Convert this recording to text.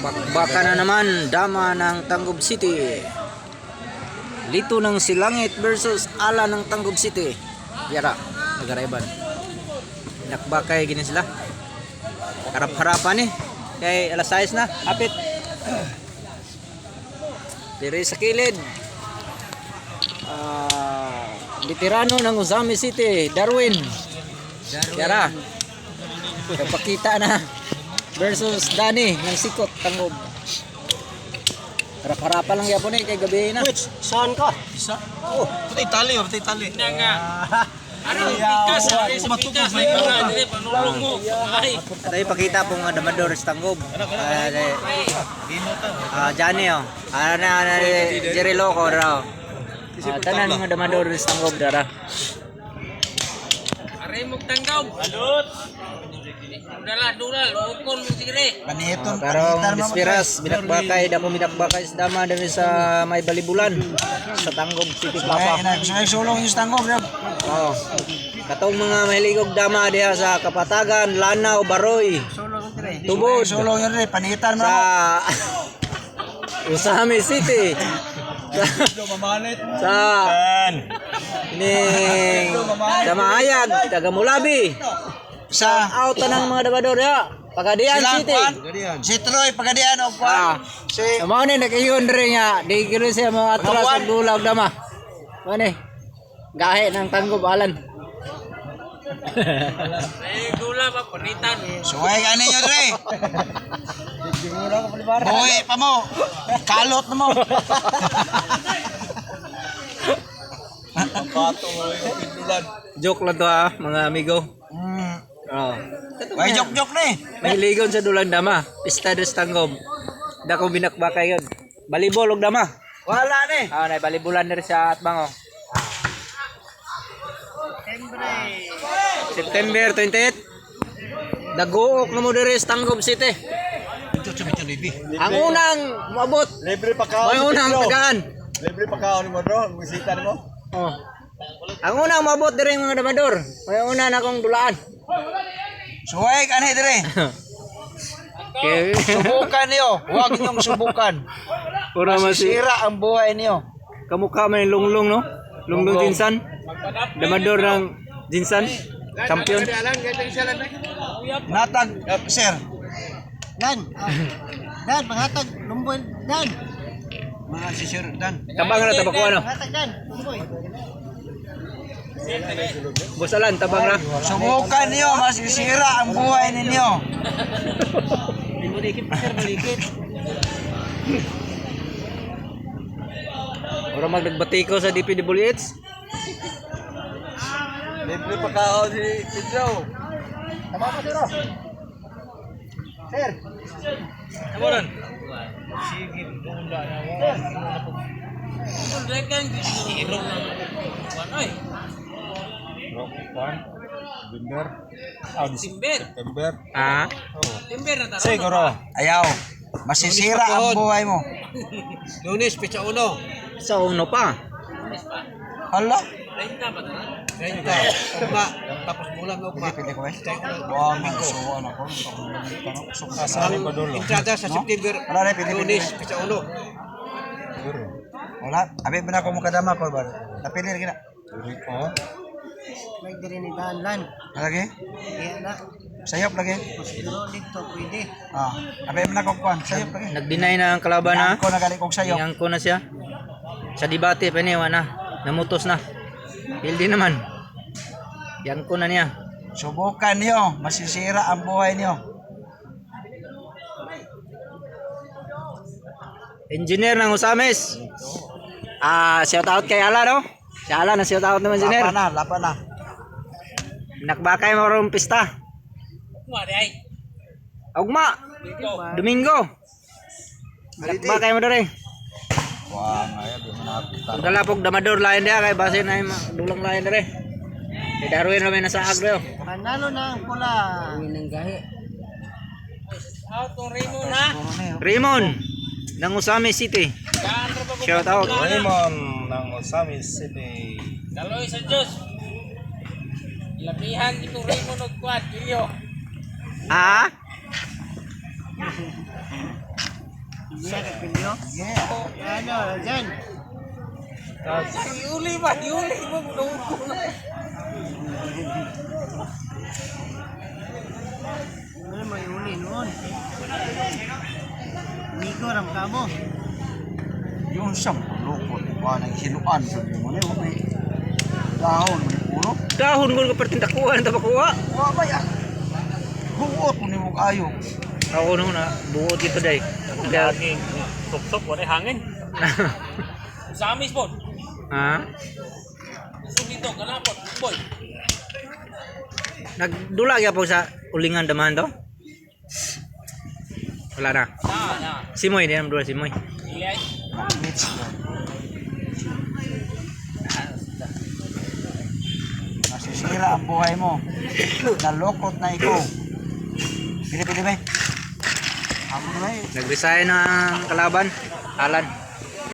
Bakbaka na naman, dama ng Tanggub City. Lito ng Silangit versus Ala ng Tanggub City. Yara, nagaraiban. Nakbakay gini sila. Harap-harapan eh. Kay alas 6 na, hapit. Diri sa kilid. Ah, veterano ng Uzami City, Darwin. Yara. Kapakita na versus Dani ng Sikot Tangob. Harap-harapan lang yapon eh kay gabi na. Which? Saan ka? Isa? Oh, patay tali, oh, patay tali. Na nga. Ano, pikas, ano sa pikas, may mga mo. Ay, Ito ipakita pong Damador sa Tangob. Ah, Johnny oh. Ah, na na Jerry Loco raw. Ah, tanan mga Damador sa Tangob dara. Tanggaw. Alot. Dala, dula, lukon mo sige. Ah, Paniton, pero ang Despiras, binakbakay, damo binakbakay sa dama dami sa may balibulan sa Tangob City Ay, Papa. kayo sulong yung stangog, bro. Oh. Katong mga mahiligog dama diha sa Kapatagan, Lanao, Baroy, Tubod, Sulong yun rin, panitan mo. sa Usami City. Sa sa ning sa Maayag, taga Mulabi. Sa Out ng mga dabador ya. Pagadian silang City. kwan, si Troy, pagadian o Ah. kwan. Si, Amo ni nag-iyon rin nga. Di kilo siya mga atras Mga ng dula og dama. Mani. Gahe ng tanggob alan. Ay, dula ba, panitan. suway ka ninyo, Dre. Buhi pa mo. Kalot na mo. Joke lang to ha, mga amigo. Hmm. Oh. May jok-jok na eh. Mahiligon sa dulang dama. Pista des tanggob. Dako binakbakay yun. Balibol og dama. Wala na eh. Ah, na balibulan na rin sa atbang oh. September 28. Daguok na mo diri sa Tanggol City. Ito sa Mito Libi. Ang unang maabot. Libre pa ka. May unang tagaan. Libre pa ka ni mo bro, ang bisita mo. Oh. Ang unang maabot diri mga damador. May una na akong dulaan. Suway ka Dre. Okay. Subukan niyo. Huwag niyong subukan. Pura masi. Masisira ang buhay niyo. Kamukha yung lunglong no? Lunglong Jinsan. Damador ng Jinsan. Champion. Natag, sir. Dan. Dan, panghatag. Lumboy. Dan. Mga si Sir Dan. Tabang na tabako ano? Hatag Dan. Lumboy. Busalan tabang na. Subukan niyo. Masisira ang buhay ninyo. Ora magdagbatiko sa DPWH. Libre pa ka si Pedro. Tama ka, Sir. Sir. Kamuran. Sige, dula na. Dula kan, hero na. Kuan, oy. Binder. Ah, di Timber. September. Ah. Oh. Timber na taro. Siguro. Ayaw. Masisira ang buhay mo. Lunes, pizza uno. Sa uno pa. Hala. Renta ba tara? Renta. Ugma. Tapos bulan na ugma. Pili ko eh. Wow, magsusuan ako. Kasali pa dulo. Entrada sa September. Na, pili, pili. Lunes, pizza uno. Wala. Abi ba na ako mukadama ko ba? Napili rin na. Oh. May diri ni Danlan. Lagi? Iya na. Sayop lagi. Pero dito pwede. Ah, abi man ako kwan. Sayop lagi. Nag-deny na ang kalaban na. Ako nagali kong sayop. Iyang ko na siya. Sa debate pa niya na. Namutos na. Hildi naman. Yang ko na niya. Subukan niyo, masisira ang buhay niyo. Engineer ng Usames. Ah, shout out kay Ala no? Si Ala na shout out naman engineer. Lapan na, lapan na. Nakbakay mo ron pista. Ugma. Domingo. Nakbakay mo dere. Wah, ngaya di mo nakita. Ang galapog damador lain dia kay base na yung mga dulang lain dere. Kay Darwin ramen nasa agro. Manalo na ang pula. Winang gahi. Auto Remo na. Raymond ng Usames City. Shout out. Raymond ng Osami City. Kaloy sa Diyos. Labihan itong Remo ng kuan, Ilyo. Ah? Sige, kapilyo. Sige. Ano, dyan. Yuli ba? Yuli mo. Ano may uli noon? Nico, ram ka mo. Yung siyang lukot, wala nang hinuan sa mo ni may dahon mo ni puro. Dahon ko kapertin dakuan ta bakuha. Wa ba ya? Huot mo ni mo kayo. Ako nung na buot ito day. Kaya Hangin. Tok-tok, wala hangin. Sa amis po. ha? Sumito, kanapot. Boy. Nagdulag ya po sa ulingan damahan to? Wala na. Na, na. Simoy, di naman dula. Ilay. Mitch ko. Nasisira ang buhay mo. Nalokot na ikaw. Pili pili ba? Nag-resign na ang kalaban. Alan.